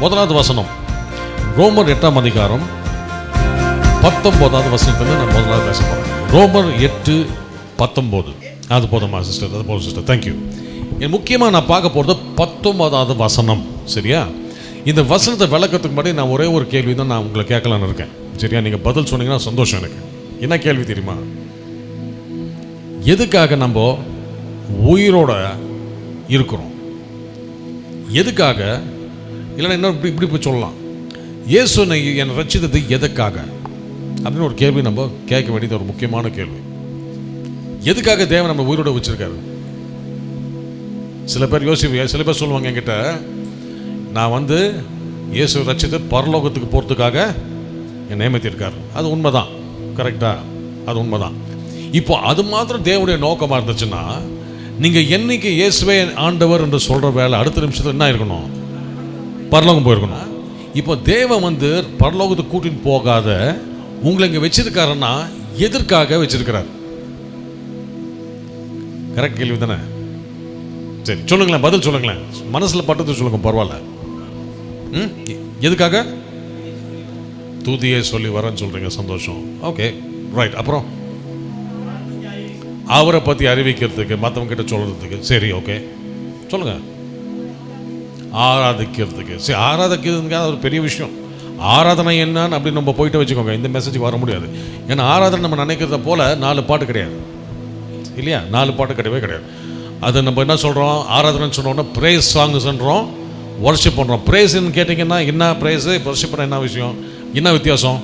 முதலாவது வசனம். ரோமர் எட்டாம் அதிகாரம் பத்தொம்போதாவது வசனத்தில் நான் முதலாவது பேச போகிறேன் ரோமர் எட்டு பத்தொம்போது அது போதுமா சிஸ்டர் அது போதும் சிஸ்டர் தேங்க்யூ என் முக்கியமாக நான் பார்க்க போகிறது பத்தொம்போதாவது வசனம். சரியா? இந்த வசனத்தை விளக்கத்துக்கு முன்னாடி நான் ஒரே ஒரு கேள்வி தான் நான் உங்களை கேட்கலான்னு இருக்கேன். சரியா? நீங்கள் பதில் சொன்னீங்கன்னா சந்தோஷம் எனக்கு. என்ன கேள்வி தெரியுமா? எதுக்காக நம்ம உயிரோட இருக்கிறோம்? எதுக்காக இல்லைன்னா இன்னும் இப்படி இப்படி போய் சொல்லலாம். இயேசு என்னை ரச்சித்தது எதுக்காக அப்படின்னு ஒரு கேள்வி நம்ம கேட்க வேண்டியது ஒரு முக்கியமான கேள்வி. எதுக்காக தேவன் நம்ம உயிரோட வச்சிருக்காரு? சில பேர் யோசி சில பேர் சொல்லுவாங்க என்கிட்ட நான் வந்து இயேசு ரட்சித்து பரலோகத்துக்கு போகிறதுக்காக என்னை நியமித்திருக்கார். அது உண்மைதான். கரெக்டாக அது உண்மைதான். இப்போ அது மாத்திரம் தேவனுடைய நோக்கமாக இருந்துச்சுன்னா நீங்கள் என்னைக்கு இயேசுவே ஆண்டவர் என்று சொல்கிற வேலை அடுத்த நிமிஷத்தில் என்ன இருக்கணும் பரலோகம் போயிருக்கணும். இப்போ தேவன் வந்து பரலோகத்தை கூட்டின்னு போகாத உங்களை இங்கே வச்சிருக்காருன்னா எதற்காக வச்சிருக்கிறார்? கரெக்ட் கேள்வி தானே? சரி சொல்லுங்களேன் பதில் சொல்லுங்களேன். மனசில் பட்டது சொல்லுங்க பரவாயில்ல. ம்? எதுக்காக? தூதியை சொல்லி வரேன்னு சொல்கிறீங்க சந்தோஷம். ஓகே ரைட் அப்புறம்? அவரை பற்றி அறிவிக்கிறதுக்கு மற்றவங்க கிட்ட சொல்கிறதுக்கு சரி ஓகே சொல்லுங்கள் ஆராதிக்கிறதுக்கு. சரி ஆராதிக்கிறதுங்க ஒரு பெரிய விஷயம். ஆராதனை என்னன்னு அப்படி நம்ம போயிட்டு வச்சுக்கோங்க. இந்த மெசேஜுக்கு வர முடியாது. ஏன்னா ஆராதனை நம்ம நினைக்கிறத போல நாலு பாட்டு கிடையாது. இல்லையா? நாலு பாட்டு கிடையவே கிடையாது. அது நம்ம என்ன சொல்கிறோம் ஆராதனைன்னு சொன்னோன்னா ப்ரேஸ் சாங்ஸ்ன்றோம் ஒர்ஷிப் பண்ணுறோம் ப்ரேஸ்ன்னு கேட்டிங்கன்னா என்ன ப்ரேஸு ஒர்ஷிப்னா என்ன விஷயம்? என்ன வித்தியாசம்?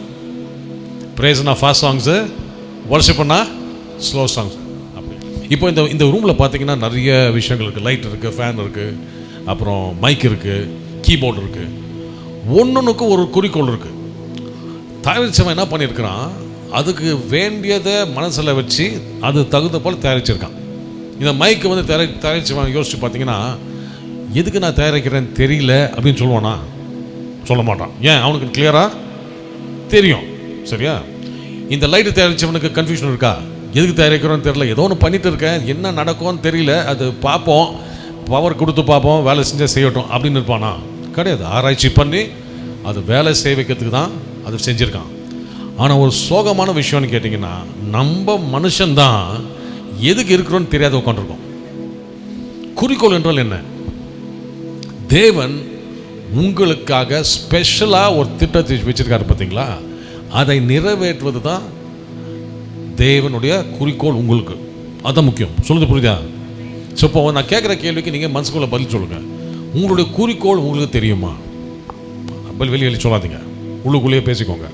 ப்ரேஸ்னா ஃபாஸ்ட் சாங்ஸு ஒர்ஷிப்னா ஸ்லோ சாங்ஸ் அப்படி. இப்போ இந்த இந்த ரூமில் பார்த்தீங்கன்னா நிறைய விஷயங்கள் இருக்குது லைட் இருக்குது ஃபேன் இருக்குது அப்புறம் மைக் இருக்குது கீபோர்டு இருக்குது ஒன்னொன்றுக்கும் ஒரு குறிக்கோள் இருக்குது தயாரிச்சவன் என்ன பண்ணியிருக்கிறான்? அதுக்கு வேண்டியதை மனசில் வச்சு அது தகுந்த போல் தயாரிச்சிருக்கான். இந்த மைக்கு வந்து தயாரி தயாரிச்சவன் யோசிச்சு பார்த்தீங்கன்னா எதுக்கு நான் தயாரிக்கிறேன்னு தெரியல அப்படின்னு சொல்லுவானா? சொல்ல மாட்டான். ஏன்? அவனுக்கு கிளியராக தெரியும். சரியா? இந்த லைட்டு தயாரிச்சவனுக்கு கன்ஃபியூஷன் இருக்கா? எதுக்கு தயாரிக்கிறோன்னு தெரியல. ஏதோ ஒன்று பண்ணிட்டு இருக்கேன். என்ன நடக்கும்னு தெரியல. அது பார்ப்போம். பவர் கொடுத்து பார்ப்போம் வேலை செஞ்சால் செய்யட்டும் அப்படின்னு இருப்பானா? கிடையாது. ஆராய்ச்சி பண்ணி அது வேலை செய்ய வைக்கிறதுக்கு தான் அது செஞ்சுருக்கான். ஆனால் ஒரு சோகமான விஷயம்னு கேட்டிங்கன்னா நம்ம மனுஷன்தான் எதுக்கு இருக்கிறோன்னு தெரியாத உட்காந்துருக்கோம் குறிக்கோள் என்றால் என்ன? தேவன் உங்களுக்காக ஸ்பெஷலாக ஒரு திட்டத்தை வச்சிருக்காரு பார்த்தீங்களா? அதை நிறைவேற்றுவது தான் தேவனுடைய குறிக்கோள் உங்களுக்கு. அதுதான் முக்கியம். சொல்லுது புரியுதா? ஸோ இப்போ நான் கேட்குற கேள்விக்கு நீங்கள் மனசுக்குள்ள பதில் சொல்லுங்கள் உங்களுடைய குறிக்கோள் உங்களுக்கு தெரியுமா? பதில் வெளியே சொல்லாதீங்க. உள்ளுக்குள்ளேயே பேசிக்கோங்க.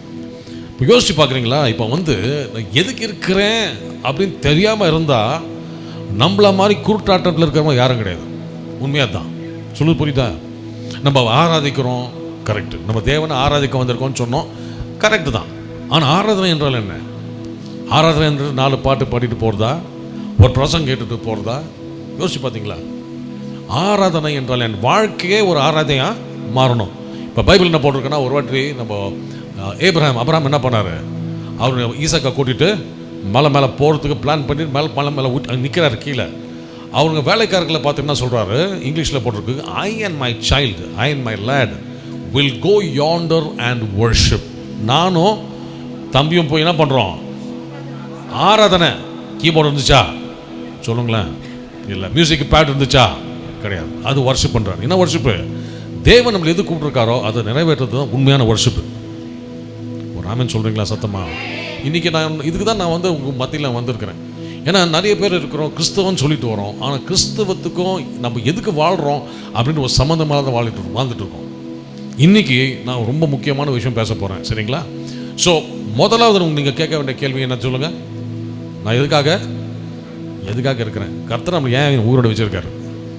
இப்போ யோசிச்சு பார்க்குறீங்களா? இப்போ வந்து நான் எதுக்கு இருக்கிறேன் அப்படின்னு தெரியாமல் இருந்தால் நம்மள மாதிரி குருட்டாட்டத்தில் இருக்கிறவங்க யாரும் கிடையாது. உண்மையாக தான் சொல்லுது புரியுதா? நம்ம ஆராதிக்கிறோம். கரெக்டு நம்ம தேவனை ஆராதிக்க வந்திருக்கோம்னு சொன்னோம். கரெக்டு தான். ஆனால் ஆராதனை என்றால் என்ன? ஆராதனை என்று நாலு பாட்டு பாடிட்டு போகிறதா ஒரு பிரசங்கம் கேட்டுட்டு போகிறதா யோசிச்சு பார்த்தீங்களா? ஆராதனை என்றால் என் வாழ்க்கையே ஒரு ஆராதனையாக மாறணும். இப்போ பைபிள் என்ன போட்டிருக்குன்னா ஒரு வாட்டி நம்ம அஹ், ஏப்ரஹாம் அப்ரஹாம் என்ன பண்ணார்? அவர் ஈசக்கா கூட்டிகிட்டு மலை மேலே போகிறதுக்கு பிளான் பண்ணி மேலே மலை மேலே ஊட்டி நிற்கிறாரு கீழே. அவங்க வேலைக்காரர்களை பார்த்து என்ன சொல்கிறாரு இங்கிலீஷில் போட்டிருக்கு I and my child I and my lad will go yonder and worship நானும் தம்பியும் போய் என்ன பண்ணுறோம் ஆராதனை. கீபோர்டு இருந்துச்சா சொல்லுங்களேன். இல்லை. மியூசிக் பேட் இருந்துச்சா? கிடையாது. அது ஒர்ஷிப் பண்ணுறாரு என்ன வர்ஷிப்பு தேவன் நம்மளை எது கூப்பிட்டுருக்காரோ அதை நிறைவேற்றுறது தான் உண்மையான வர்ஷிப்பு ஒரு ராமன் சொல்கிறீங்களா சத்தமாக இன்றைக்கி நான் இதுக்கு தான் நான் வந்து உங்கள் மத்தியில் வந்திருக்கிறேன். ஏன்னா நிறைய பேர் இருக்கிறோம் கிறிஸ்தவன் சொல்லிட்டு வரோம். ஆனால் கிறிஸ்தவத்துக்கும் நம்ம எதுக்கு வாழ்கிறோம் அப்படின்னு ஒரு சம்மந்தமாக தான் வாழ்ந்துட்டு இருக்கோம் வாழ்ந்துட்டு இருக்கோம். இன்றைக்கி நான் ரொம்ப முக்கியமான விஷயம் பேச போகிறேன் சரிங்களா? ஸோ முதலாவது நீங்கள் கேட்க வேண்டிய கேள்வி என்ன சொல்லுங்கள் நான் எதுக்காக? எதுக்காக இருக்கிறேன்? கர்த்தர் நம்ம ஏன் ஊரோட வச்சுருக்காரு?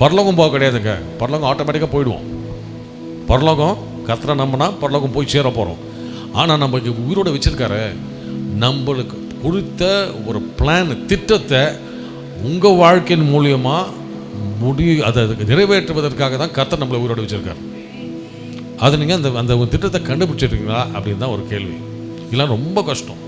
பரலோகம் போக கிடையாதுங்க. பரலோகம் ஆட்டோமேட்டிக்காக போயிடுவோம். பரலோகம் கர்த்தரை நம்பினா பரலோகம் போய் சேர போகிறோம் ஆனால் நம்ம உயிரோட வச்சிருக்காரு. நம்மளுக்கு கொடுத்த ஒரு பிளான் திட்டத்தை உங்கள் வாழ்க்கையின் மூலியமாக முடி அதை நிறைவேற்றுவதற்காக தான் கர்த்தர் நம்மளை உயிரோட வச்சுருக்காரு. அது நீங்கள் அந்த அந்த ஒரு திட்டத்தை கண்டுபிடிச்சிருக்கீங்களா? அப்படின்னு தான் ஒரு கேள்வி. இதெல்லாம் ரொம்ப கஷ்டம்.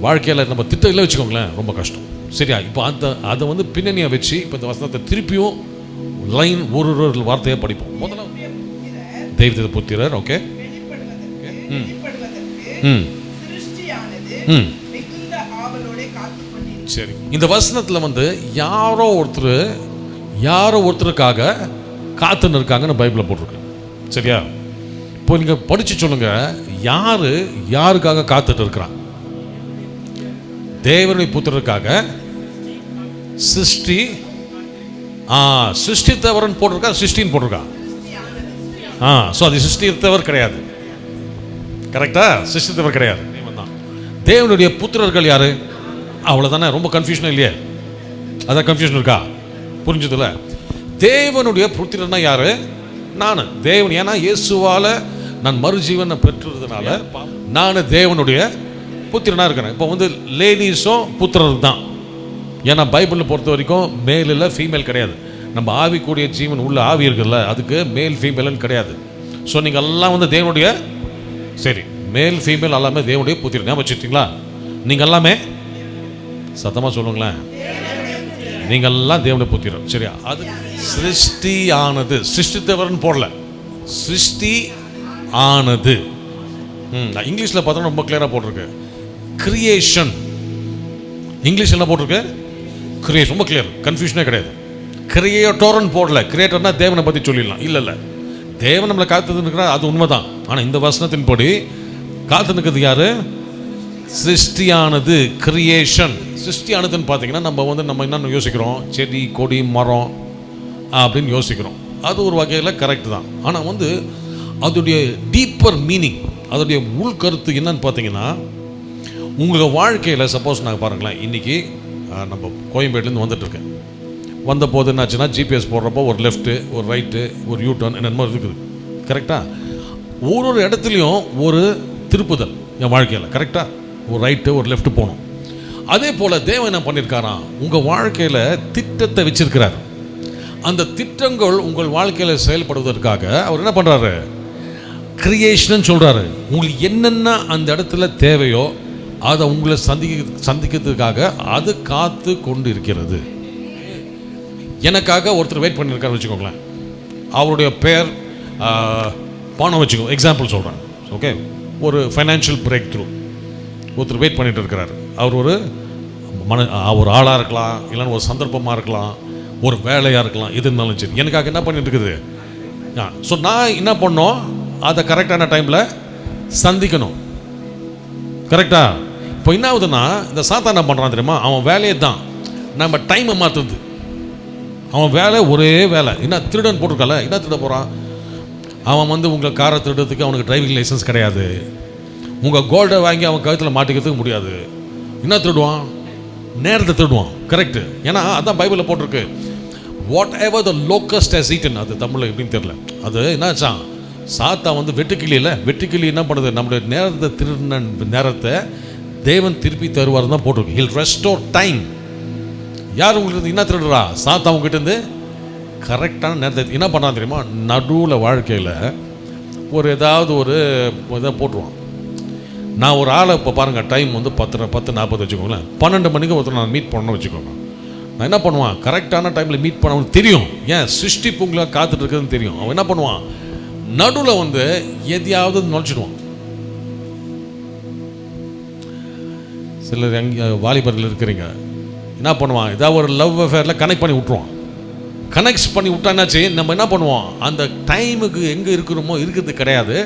வாழ்க்கையில் நம்ம திட்டம் இல்லை வச்சுக்கோங்களேன் ரொம்ப கஷ்டம். சரியா? இப்போ அந்த அதை வந்து பின்னணியை வச்சு இப்போ இந்த வசனத்தை திருப்பியும் லைன் ஒரு ஒரு வார்த்தையை படிப்போம். முதல்ல தெய்வத்தை புத்திரர் ஓகே ம். ம். ம். சரி. இந்த வசனத்தில் வந்து யாரோ ஒருத்தர் யாரோ ஒருத்தருக்காக காத்துன்னு இருக்காங்கன்னு பைபிளில் போட்டிருக்கு. சரியா? இப்போ நீங்கள் படித்து சொல்லுங்கள் யார் யாருக்காக காத்துட்டு இருக்கிறான்? தேவனுடைய புத்திரருக்காக சிருஷ்டி ஆ சிருஷ்டித்தவரன் போட்டிருக்கா சிருஷ்டின்னு போட்டிருக்கா? ஆ ஸோ அது சிருஷ்டித்தவர் கிடையாது. கரெக்டா சிருஷ்டித்தவர் கிடையாது. தான் தேவனுடைய புத்திரர்கள் யாரு? அவ்வளோதானே ரொம்ப கன்ஃபியூஷன் இல்லையே? அதான் கன்ஃபியூஷன் இருக்கா? புரிஞ்சுதுல? தேவனுடைய புத்திரனா யாரு? நான். தேவன் ஏன்னா இயேசுவால நான் மறுஜீவனை பெற்றதுனால நான் தேவனுடைய புத்திரனாக இருக்கிறேன் இப்போ வந்து லேடிஸும் புத்திரர் தான் ஏன்னா பைபிளில் பொறுத்த வரைக்கும் மேல் இல்லை ஃபீமேல் கிடையாது. நம்ம ஆவிக்கூடிய ஜீவன் உள்ள ஆவி இருக்குல்ல அதுக்கு மேல் ஃபீமேல்னு கிடையாது. ஸோ நீங்கள் எல்லாம் வந்து தேவனுடைய சரி மேல் ஃபீமேல் எல்லாமே தேவனுடைய புத்திரன். ஞாபகம் வச்சுட்டீங்களா நீங்கள் எல்லாமே சத்தமாக சொல்லுங்களேன். நீங்கள் எல்லாம் தேவனுடைய புத்திரம் சரியா? அது சிருஷ்டி ஆனது சிருஷ்டித்தவர்னு போடல. சிருஷ்டி ஆனது ம் இங்கிலீஷில் பார்த்தோன்னா ரொம்ப கிளியராக போட்டிருக்கு. கிரியேஷன் இங்கிலீஷ் என்ன போட்டிருக்கு? கிரியேஷன் ரொம்ப கிளியர் கன்ஃபியூஷனே கிடையாது. கிரியேட்டோர்னு போடல. கிரியேட்டர்னா தேவனை பற்றி சொல்லிடலாம். இல்லை இல்லை. தேவன் நம்மளை காத்து நிற்கிறார் அது உண்மைதான். ஆனால் இந்த வசனத்தின்படி காத்து நிற்கிறது யார்? சிருஷ்டியானது கிரியேஷன் சிருஷ்டியானதுன்னு பார்த்தீங்கன்னா நம்ம வந்து நம்ம என்னென்ன யோசிக்கிறோம்? செடி கொடி மரம் அப்படின்னு யோசிக்கிறோம். அது ஒரு வகையில் கரெக்ட் தான். ஆனால் வந்து அதோடைய டீப்பர் மீனிங் அதோடைய உள்கருத்து என்னன்னு பார்த்தீங்கன்னா உங்கள் வாழ்க்கையில் சப்போஸ் நாங்கள் பாருங்களேன் இன்றைக்கி நம்ம கோயம்பேட்டிலேருந்து வந்துட்டுருக்கேன் வந்த போது என்னாச்சுன்னா ஜிபிஎஸ் போடுறப்போ ஒரு லெஃப்ட்டு ஒரு ரைட்டு ஒரு யூ டர்ன் என்ன மாதிரி இருக்குது? கரெக்டாக ஒரு ஒரு இடத்துலையும் ஒரு திருப்புதல் என் வாழ்க்கையில் கரெக்டாக ஒரு ரைட்டு ஒரு லெஃப்ட்டு போகணும். அதே போல் தேவன் என்ன பண்ணியிருக்காராம் உங்கள் வாழ்க்கையில் திட்டத்தை வச்சிருக்கிறார். அந்த திட்டங்கள் உங்கள் வாழ்க்கையில் செயல்படுவதற்காக அவர் என்ன பண்ணுறாரு கிரியேஷன் சொல்கிறாரு உங்களுக்கு என்னென்ன அந்த இடத்துல தேவையோ அதை உங்களை சந்திக்க சந்திக்கிறதுக்காக அது காத்து கொண்டு இருக்கிறது எனக்காக ஒருத்தர் வெயிட் பண்ணியிருக்காரு வச்சுக்கோங்களேன். அவருடைய பேர் பணம் வச்சுக்கோ எக்ஸாம்பிள் சொல்கிறேன் ஓகே ஒரு ஃபைனான்ஷியல் பிரேக் த்ரூ ஒருத்தர் வெயிட் பண்ணிட்டு இருக்கிறார் அவர் ஒரு மன ஒரு ஆளாக இருக்கலாம் இல்லைன்னா ஒரு சந்தர்ப்பமாக இருக்கலாம் ஒரு வேலையாக இருக்கலாம் எது இருந்தாலும் சரி. எனக்காக என்ன பண்ணிட்டு இருக்குது? ஆ ஸோ நான் என்ன பண்ணோம்? அதை கரெக்டான டைமில் சந்திக்கணும். கரெக்டாக இப்போ என்ன ஆகுதுன்னா இந்த சாத்தா என்ன பண்ணுறான் தெரியுமா? அவன் வேலையை தான். நம்ம டைமை மாற்றுது அவன் வேலை ஒரே வேலை. என்ன திருடன் போட்டிருக்கல என்ன திருட போகிறான் அவன் வந்து உங்கள் காரை திருடுறதுக்கு அவனுக்கு டிரைவிங் லைசன்ஸ் கிடையாது. உங்கள் கோல்டை வாங்கி அவன் கழுத்தில் மாட்டிக்கிறதுக்கு முடியாது. என்ன திருடுவான்? நேரத்தை திருடுவான். கரெக்டு ஏன்னா அதான் பைபிளில் போட்டிருக்கு. Whatever the locust has eaten அது தமிழில் எப்படின்னு தெரியல. அது என்னாச்சான் சாத்தா வந்து வெட்டுக்கிளியில் வெட்டுக்கிளி என்ன பண்ணுது? நம்மளுடைய நேரத்தை திருடின நேரத்தை தேவன் திருப்பி தருவார் தான் போட்டிருக்கு. ஹில் ரெஸ்டோர் டைம் யார் உங்கள்கிட்ட என்ன திருடுறா? சாத்தா உங்ககிட்டருந்து கரெக்டான நேரத்தை என்ன பண்ணா தெரியுமா? நடுவில் வாழ்க்கையில் ஒரு ஏதாவது ஒரு இதை போட்டுருவான். நான் ஒரு ஆளை இப்போ பாருங்கள் டைம் வந்து பத்து பத்து நாற்பது வச்சுக்கோங்களேன். பன்னெண்டு மணிக்கு ஒருத்தர் நான் மீட் பண்ணணும்னு வச்சுக்கோங்க. நான் என்ன பண்ணுவான்? கரெக்டான டைமில் மீட் பண்ணவனு தெரியும். ஏன்? சிருஷ்டி பொங்கலை காத்துட்டு இருக்குதுன்னு தெரியும். அவன் என்ன பண்ணுவான்? நடுவில் வந்து எதையாவது நுழைச்சிடுவான். சிலர் எங்கே வாலிபர்கள் இருக்கிறீங்க. என்ன பண்ணுவான்? ஏதாவது ஒரு லவ் அஃபேரில் கனெக்ட் பண்ணி விட்ருவான் கனெக்ட் பண்ணி விட்டான்னாச்சு நம்ம என்ன பண்ணுவோம்? அந்த டைமுக்கு எங்கே இருக்கிறோமோ இருக்கிறது கிடையாது.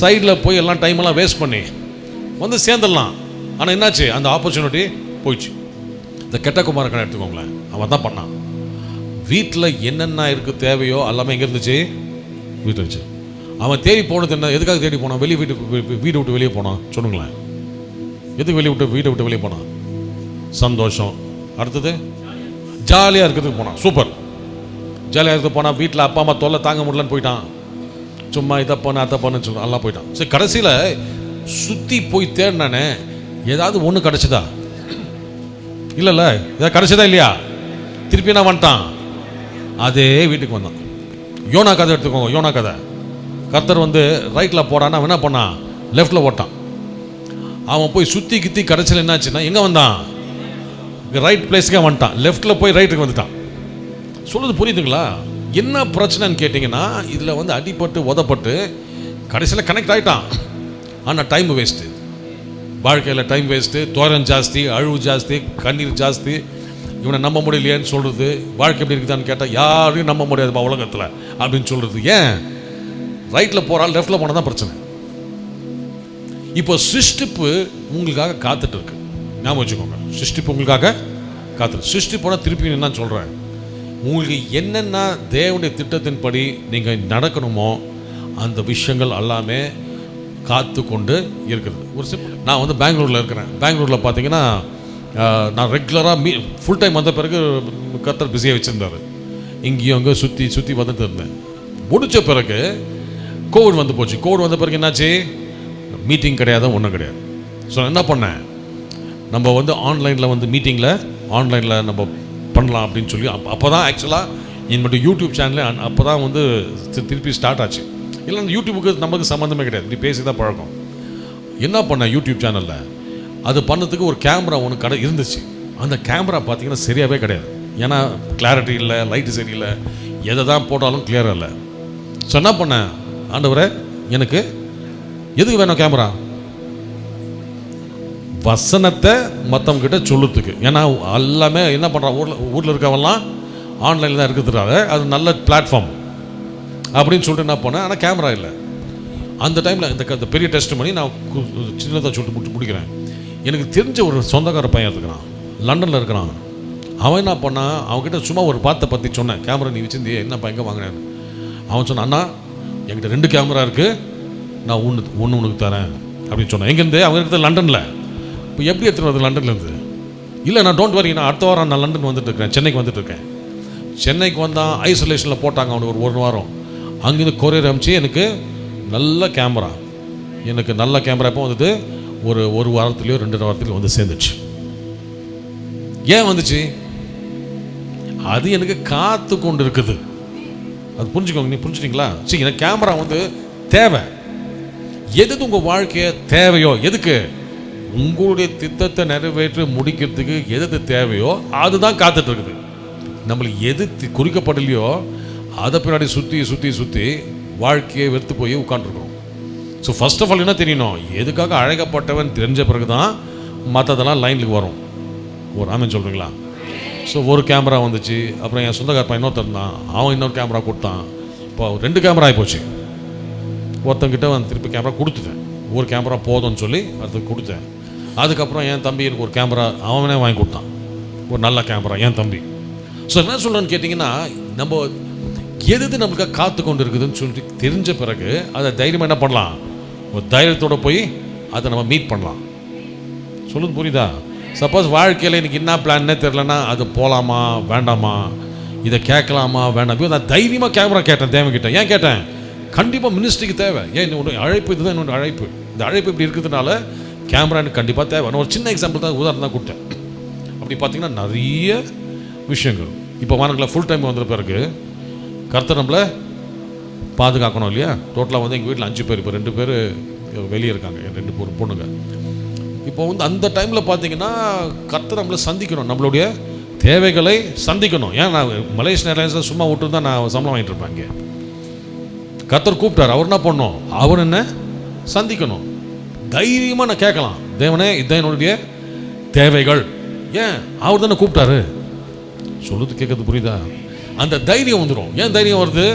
சைடில் போய் எல்லாம் டைமெல்லாம் வேஸ்ட் பண்ணி வந்து சேர்ந்துடலாம். ஆனால் என்னாச்சு? அந்த ஆப்பர்ச்சுனிட்டி போயிடுச்சு. இந்த கெட்ட குமாரக்கனை எடுத்துக்கோங்களேன். அவன் தான் பண்ணான். வீட்டில் என்னென்ன இருக்கு தேவையோ எல்லாமே எங்கே இருந்துச்சு? வீட்டில் வச்சு அவன் தேடி போனது என்ன? எதுக்காக தேடி போனான்? வெளியே வீட்டு வீடு வீட்டை விட்டு வெளியே போனான். சொல்லுங்களேன். எதுக்கு வெளியே விட்டு வீட்டை விட்டு வெளியே போனான் சந்தோஷம். அடுத்தது ஜாலியாக இருக்கிறதுக்கு போனான் சூப்பர் ஜாலியாக இருக்கிறது போனால் வீட்டில் அப்பா அம்மா தொல்லை தாங்க முடியலன்னு போயிட்டான். சும்மா இதை பண்ண அதை பண்ணு சொல்லி போயிட்டான். சரி கடைசியில் சுற்றி போய் தேடினானே ஏதாவது ஒன்று கிடச்சிதா? இல்லைல்ல ஏதாவது கிடச்சதா இல்லையா? திருப்பி என்ன வந்துட்டான் அதே வீட்டுக்கு வந்தான். யோனா கதை எடுத்துக்கோங்க யோனா கதை. கர்த்தர் வந்து ரைட்டில் போடான்னு அவன் என்ன பண்ணான்? லெஃப்டில் ஓட்டான். அவன் போய் சுற்றி கித்தி கடைசியில் என்னாச்சுன்னா எங்கே வந்தான்? ரைட் பிளேஸ்க்கே வந்துட்டான். லெஃப்ட்டில் போய் ரைட்டுக்கு வந்துட்டான். சொல்லுது புரியுதுங்களா? என்ன பிரச்சனைன்னு கேட்டிங்கன்னா இதில் வந்து அடிபட்டு உதப்பட்டு கடைசியில் கனெக்ட் ஆகிட்டான் ஆனால் டைம் வேஸ்ட்டு வாழ்க்கையில் டைம் வேஸ்ட்டு தோரம் ஜாஸ்தி அழுவு ஜாஸ்தி கண்ணீர் ஜாஸ்தி. இவனை நம்ப முடியலையேன்னு சொல்கிறது வாழ்க்கை எப்படி இருக்குதான்னு கேட்டால் யாரையும் நம்ப முடியாதுப்பா உலகத்தில் அப்படின்னு சொல்கிறது ஏன்? ரைட்டில் போகிறாள் லெஃப்டில் போனால் தான் பிரச்சனை. இப்போ சிருஷ்டிப்பு உங்களுக்காக காத்துட்டு இருக்கு ஞாபகம் வச்சுக்கோங்க. சிருஷ்டிப்பு உங்களுக்காக காத்துட்டு சிருஷ்டிப்போட திருப்பி என்ன சொல்கிறேன் உங்களுக்கு என்னென்ன தேவனுடைய திட்டத்தின்படி நீங்கள் நடக்கணுமோ அந்த விஷயங்கள் எல்லாமே காத்து கொண்டு இருக்கிறது. ஒரு சிம்பிள் நான் வந்து பெங்களூரில் இருக்கிறேன். பெங்களூரில் பார்த்தீங்கன்னா நான் ரெகுலராக மீ ஃபுல் டைம் வந்த பிறகு கத்தர் பிஸியாக வச்சுருந்தாரு. இங்கேயும் அங்கே சுற்றி சுற்றி வந்துட்டு இருந்தேன். முடித்த பிறகு கோவிட் வந்து போச்சு. கோவிட் வந்த பிறகு என்னாச்சு? மீட்டிங் கிடையாது ஒன்றும் கிடையாது. ஸோ என்ன பண்ணேன்? நம்ம வந்து ஆன்லைனில் வந்து மீட்டிங்கில் ஆன்லைனில் நம்ம பண்ணலாம் அப்படின்னு சொல்லி அப்போ அப்போ தான் ஆக்சுவலாக என்னுடைய யூடியூப் சேனலே அப்போ தான் வந்து திருப்பி ஸ்டார்ட் ஆச்சு. இல்லை அந்த யூடியூபுக்கு நமக்கு சம்மந்தமே கிடையாது. இப்படி பேசி தான் பழக்கம். என்ன பண்ணேன் யூடியூப் சேனலில் அது பண்ணதுக்கு ஒரு கேமரா ஒன்று கடை இருந்துச்சு. அந்த கேமரா பார்த்தீங்கன்னா சரியாகவே கிடையாது. ஏன்னா கிளாரிட்டி இல்லை லைட்டு சரியில்லை. எதை தான் போட்டாலும் கிளியராக இல்லை. ஸோ என்ன பண்ணேன்? ஆண்டவரை எனக்கு எதுக்கு வேணும் கேமரா? வசனத்தை மற்றவங்க கிட்ட சொல்லுறதுக்கு. ஏன்னா எல்லாமே என்ன பண்ணுறான் ஊரில் ஊரில் இருக்கவெல்லாம் ஆன்லைனில் தான் இருக்கிறதுனால அது நல்ல பிளாட்ஃபார்ம் அப்படின்னு சொல்லிட்டு என்ன பண்ணேன் ஆனால் கேமரா இல்லை. அந்த டைமில் இந்த க- பெரிய டெஸ்ட் பண்ணி நான் சின்னதாக சொல்லிட்டு முடிச்சு முடிக்கிறேன். எனக்கு தெரிஞ்ச ஒரு சொந்தக்கார பையன் இருக்கிறான் லண்டனில் இருக்கிறான். அவன் என்ன பண்ணான் அவன்கிட்ட சும்மா ஒரு பாத்தை பற்றி சொன்னேன். கேமரா நீ வச்சிருந்தியே என்ன எங்கே வாங்கினேன் அவன் சொன்னான் அண்ணா என்கிட்ட ரெண்டு கேமரா இருக்குது நான் ஒன்று ஒன்று உனக்கு தரேன் அப்படின்னு சொன்னேன். எங்கேருந்து அவங்க இருக்கிறது லண்டனில். இப்போ எப்படி எடுத்துகிட்டு வருது லண்டன்லேருந்து இல்லை நான் டோன்ட் வரி நான் அடுத்த வாரம் நான் லண்டன் வந்துட்டு இருக்கேன். சென்னைக்கு வந்துட்டு இருக்கேன். சென்னைக்கு வந்தான் ஐசோலேஷனில் போட்டாங்க அவனுக்கு ஒரு ஒரு வாரம். அங்கேருந்து கொரியர் அனுப்பிச்சு எனக்கு நல்ல கேமரா எனக்கு நல்ல கேமரா இப்போ வந்தது? ஒரு ஒரு வாரத்துலேயோ ரெண்டு வாரத்துலையோ வந்து சேர்ந்துச்சு. ஏன் வந்துச்சு? அது எனக்கு காத்து கொண்டு இருக்குது அது புரிஞ்சுக்கோங்க நீ புரிஞ்சுட்டீங்களா சரி எனக்கு கேமரா வந்து தேவை. எது உங்கள் வாழ்க்கையை தேவையோ? எதுக்கு? உங்களுடைய திட்டத்தை நிறைவேற்றி முடிக்கிறதுக்கு எது தேவையோ? அதுதான் காத்துட்டு இருக்குது நம்மளுக்கு எது குறிக்கப்படலையோ அதை பின்னாடி சுற்றி சுற்றி சுற்றி வாழ்க்கையை வெறுத்து போய் உட்காந்துருக்கோம் ஸோ ஃபர்ஸ்ட் ஆஃப் ஆல் என்ன தெரியணும்? எதுக்காக அழைக்கப்பட்டவன் தெரிஞ்ச பிறகு தான் மற்றதெல்லாம் லைனுக்கு வரும். ஒரு ஆமன் சொல்கிறீங்களா ஸோ ஒரு கேமரா வந்துச்சு. அப்புறம் என் சொந்தக்கார பையன் இன்னொருத்தர் இருந்தான். அவன் இன்னொரு கேமரா கொடுத்தான். இப்போ ரெண்டு கேமரா ஆகிப்போச்சு ஒருத்தங்கிட்ட வந்து திருப்பி கேமரா கொடுத்துட்டேன். ஒரு கேமரா போதும்னு சொல்லி அது கொடுத்தேன். அதுக்கப்புறம் என் தம்பி எனக்கு ஒரு கேமரா அவனே வாங்கி கொடுத்தான். ஒரு நல்ல கேமரா என் தம்பி. ஸோ என்ன சொல்கிறேன்னு கேட்டிங்கன்னா நம்ம எது எது நம்மளுக்கு காத்து கொண்டு இருக்குதுன்னு சொல்லிட்டு தெரிஞ்ச பிறகு அதை தைரியமாக என்ன பண்ணலாம்? ஒரு தைரியத்தோடு போய் அதை நம்ம மீட் பண்ணலாம். சொல்லுது புரியுதா? சப்போஸ் வாழ்க்கையில் எனக்கு என்ன பிளான்னே தெரிலனா அது போகலாமா வேண்டாமா? இதை கேட்கலாமா வேண்டாம்? நான் தைரியமாக கேமரா கேட்டேன் தேவகிட்ட ஏன் கேட்டேன்? கண்டிப்பாக மினிஸ்ட்ரிக்கு தேவை. ஏன் என்னோட அழைப்பு இதுதான் என்னோட அழைப்பு. இந்த அழைப்பு இப்படி இருக்கிறதுனால கேமரா எனக்கு கண்டிப்பாக தேவை. நான் ஒரு சின்ன எக்ஸாம்பிள் தான் உதாரணம் தான் கொடுத்தேன் அப்படி பார்த்தீங்கன்னா நிறைய விஷயங்கள். இப்போ வானங்களில் ஃபுல் டைம் வந்த பிறகு கருத்தை நம்மளை பாதுகாக்கணும் இல்லையா? டோட்டலாக வந்து எங்கள் வீட்டில் அஞ்சு பேர் இப்போ ரெண்டு பேர் வெளியே இருக்காங்க ரெண்டு பொண்ணு பொண்ணுங்க. இப்போ வந்து அந்த டைமில் பார்த்தீங்கன்னா கர்த்தர் நம்மளை சந்திக்கணும். நம்மளுடைய தேவைகளை சந்திக்கணும். ஏன் நான் மலேசியன் ஏர்லைன்ஸில் சும்மா விட்டுருந்தா நான் சம்பளம் வாங்கிட்டு இருப்பேன் இங்கே கத்தர் கூப்பிட்டார். அவர் என்ன பண்ணும் அவர் என்ன? சந்திக்கணும். தைரியமாக நான் கேட்கலாம். தேவனே இதுதான் என்னுடைய தேவைகள். ஏன்? அவர் தானே கூப்பிட்டாரு. சொல்லுது கேட்கறது புரியுதா? அந்த தைரியம் வந்துடும் ஏன் தைரியம் வருது?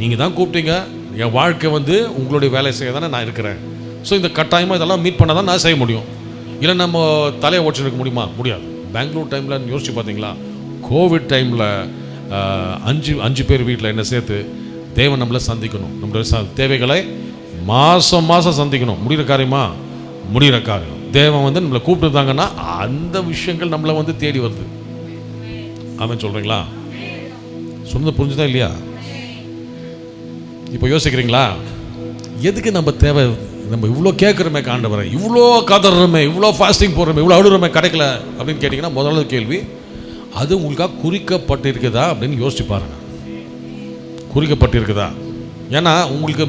நீங்கள் தான் கூப்பிட்டீங்க. என் வாழ்க்கை வந்து உங்களுடைய வேலை செய்ய தானே நான் இருக்கிறேன். ஸோ இந்த கட்டாயமாக இதெல்லாம் மீட் பண்ணால் தான் நான் செய்ய முடியும். இல்லை நம்ம தலையை ஓடிச்சிருக்க முடியுமா? முடியாது. பெங்களூர் டைமில் யோசிச்சு பார்த்தீங்களா? கோவிட் டைமில் அஞ்சு அஞ்சு பேர் வீட்டில் என்ன சேர்த்து தேவன் நம்மளை சந்திக்கணும். நம்மளுடைய ச தேவைகளை மாதம் மாதம் சந்திக்கணும். முடிகிற காரியமா? முடிகிற காரியம். தேவன் வந்து நம்மளை கூப்பிட்டுருந்தாங்கன்னா அந்த விஷயங்கள் நம்மளை வந்து தேடி வருது. அவன் சொல்கிறீங்களா சொன்னது புரிஞ்சுதா இல்லையா? இப்போ யோசிக்கிறீங்களா? எதுக்கு நம்ம தேவை நம்ம இவ்வளோ கேட்குறோமே காண்டவரை இவ்வளோ கதறோமே இவ்வளோ ஃபாஸ்டிங் போடுறோமே இவ்வளோ அழுகிறோமே கிடைக்கல அப்படின்னு கேட்டிங்கன்னா முதல்ல கேள்வி அது உங்களுக்காக குறிக்கப்பட்டிருக்குதா அப்படின்னு யோசிச்சு பாருங்கள் குறிக்கப்பட்டிருக்குதா? ஏன்னா உங்களுக்கு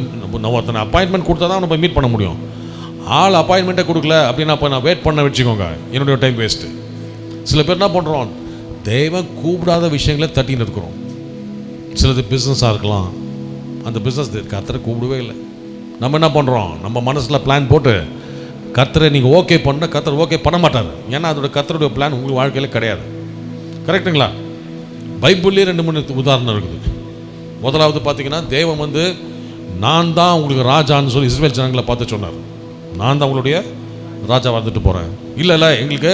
ஒருத்தனை அப்பாயின்மெண்ட் கொடுத்தா தான் நம்ம மீட் பண்ண முடியும். ஆள் அப்பாயின்மெண்ட்டே கொடுக்கல அப்படின்னா இப்போ நான் வெயிட் பண்ண வச்சுக்கோங்க. என்னுடைய டைம் வேஸ்ட்டு சில பேர் என்ன பண்ணுறோம் தெய்வம் கூப்பிடாத விஷயங்களை தட்டின்னு இருக்கிறோம். சிலது பிஸ்னஸாக இருக்கலாம். அந்த பிஸ்னஸ் கத்தரை கூப்பிடவே இல்லை. நம்ம என்ன பண்ணுறோம் நம்ம மனசில் பிளான் போட்டு கத்தரை நீங்கள் ஓகே பண்ண கத்தர் ஓகே பண்ண மாட்டார். ஏன்னா அதோட கத்தருடைய பிளான் உங்கள் வாழ்க்கையில் கிடையாது. கரெக்டுங்களா பைபிள்லேயே ரெண்டு மூணு உதாரணம் இருக்குது. முதலாவது பார்த்தீங்கன்னா தேவன் வந்து நான் தான் உங்களுக்கு ராஜான்னு சொல்லி இஸ்ரேல் ஜனங்களை பார்த்து சொன்னார். நான் தான் உங்களுடைய ராஜா வந்துட்டு போகிறேன் இல்லை இல்லை எங்களுக்கு